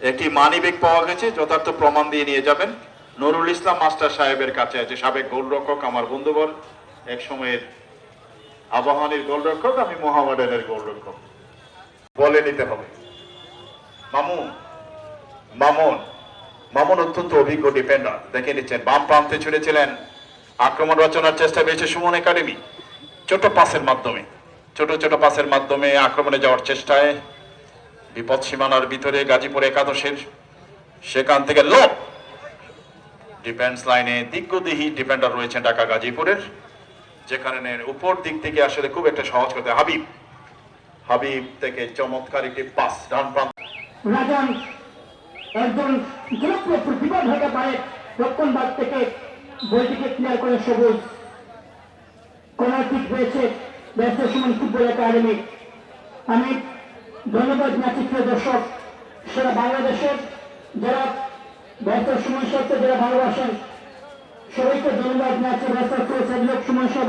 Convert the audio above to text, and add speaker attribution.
Speaker 1: একটি মানি পাওয়া গেছে, যথার্থ প্রমাণ দিয়ে নিয়ে যাবেন। নুরুল ইসলাম মাস্টার সাহেবের কাছে আছে সাবেক গোলরক্ষক আমার বন্ধুবর, এক সময়ের আবাহনীর গোলরক্ষক, আমি মোহামেডানের গোলরক্ষক। বলে নিতে হবে। মামুন মামুন মামুন অত্যন্ত অভিজ্ঞ ডিফেন্ডার দেখে নিচ্ছেন, বাম প্রান্তে ছুড়েছিলেন আক্রমণ রচনার চেষ্টা পেয়েছে সুমন একাডেমি। ছোট পাসের মাধ্যমে, ছোট ছোট পাসের মাধ্যমে আক্রমণে যাওয়ার চেষ্টায় বিপদ সীমানার ভিতরে গাজীপুর একাদশের সেখান থেকে লোক ডিফেন্স লাইনে দিগ্গদেহী ডিফেন্ডার রয়েছেন ঢাকা গাজীপুরের, যেখানে উপর দিক থেকে আসলে খুব একটা সহজ করতে হাবিব হাবিব থেকে চমৎকার একটি পাস, ডান প্রান্ত।
Speaker 2: আমি ধন্যবাদ জানাচ্ছি, প্রিয় দর্শক। সারা বাংলাদেশের যারা ব্যস্ত সময় সত্ত্বে যারা ভালোবাসেন, সবাইকে ধন্যবাদ জানাচ্ছি। ব্যস্ত সুমন সব